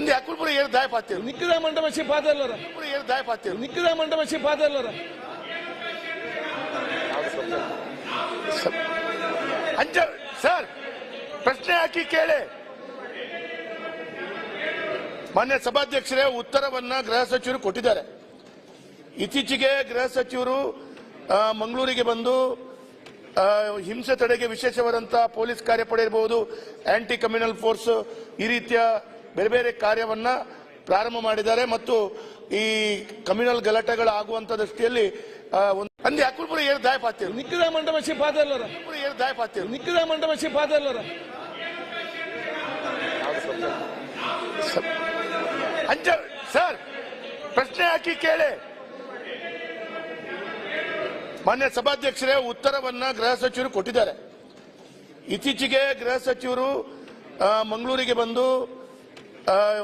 ಅಂದೆ ಅಕುಲ್ಪುರ ಏಳು ದಾಯ ಪಾತಿರು. ನಿಕ್ಕದ ಮಂಟಪಸಿ ಪಾದಲ್ಲರ ಅಕುಲ್ಪುರ ಏರ್ ದಾಯ ಪಾತಿರು. ನಿಕ್ಕದ ಮಂಟಪಸಿ ಪಾದಲ್ಲರ ಅಂಚ ಸರ್ ಪ್ರಶ್ನೆ ಹಾಕಿ ಕೇಳಿ. ಮಾನ್ಯ ಸಭಾಧ್ಯಕ್ಷರೇ ಉತ್ತರವನ್ನ ಗೃಹ ಸಚಿವರು ಕೊಟ್ಟಿದ್ದಾರೆ. ಇತ್ತೀಚೆಗೆ ಗೃಹ ಸಚಿವರು ಮಂಗಳೂರಿಗೆ ಬಂದು ಹಿಂಸೆ ತಡೆಗೆ ವಿಶೇಷವಾದಂತಹ ಪೊಲೀಸ್ ಕಾರ್ಯಪಡೆ ಇರಬಹುದು ಆಂಟಿ ಕಮ್ಯುನಲ್ ಫೋರ್ಸ್ ಈ ರೀತಿಯ ಬೇರೆ ಬೇರೆ ಕಾರ್ಯವನ್ನ ಪ್ರಾರಂಭ ಮಾಡಿದ್ದಾರೆ ಮತ್ತು ಈ ಕಮ್ಯುನಲ್ ಗಲಾಟೆಗಳು ಆಗುವಂತ ದೃಷ್ಟಿಯಲ್ಲಿ ಅಂದ್ರೆ ಅಂದೆ ಅಕ್ಕುಲ್ಪುರ ಏಳು ದಾಯ ಪಾತಿರು ನಿಕ್ಕದ ಮಂಡಪ ಪಾದಲ್ಲರ ಅಕ್ಕುಲ್ಪುರ ಏಳು ದಾಯ ಪಾತಿರು ನಿಕ್ಕದ ಮಂಡಪ ಪಾದಲ್ಲರ ಅಂಚ ಸರ್ ಪ್ರಶ್ನೆ ಹಾಕಿ ಕೇಳಿ. ಮಾನ್ಯ ಸಭಾಧ್ಯಕ್ಷರೇ ಉತ್ತರವನ್ನ ಗೃಹ ಸಚಿವರು ಕೊಟ್ಟಿದ್ದಾರೆ. ಇತ್ತೀಚೆಗೆ ಗೃಹ ಸಚಿವರು ಮಂಗಳೂರಿಗೆ ಬಂದು Uh,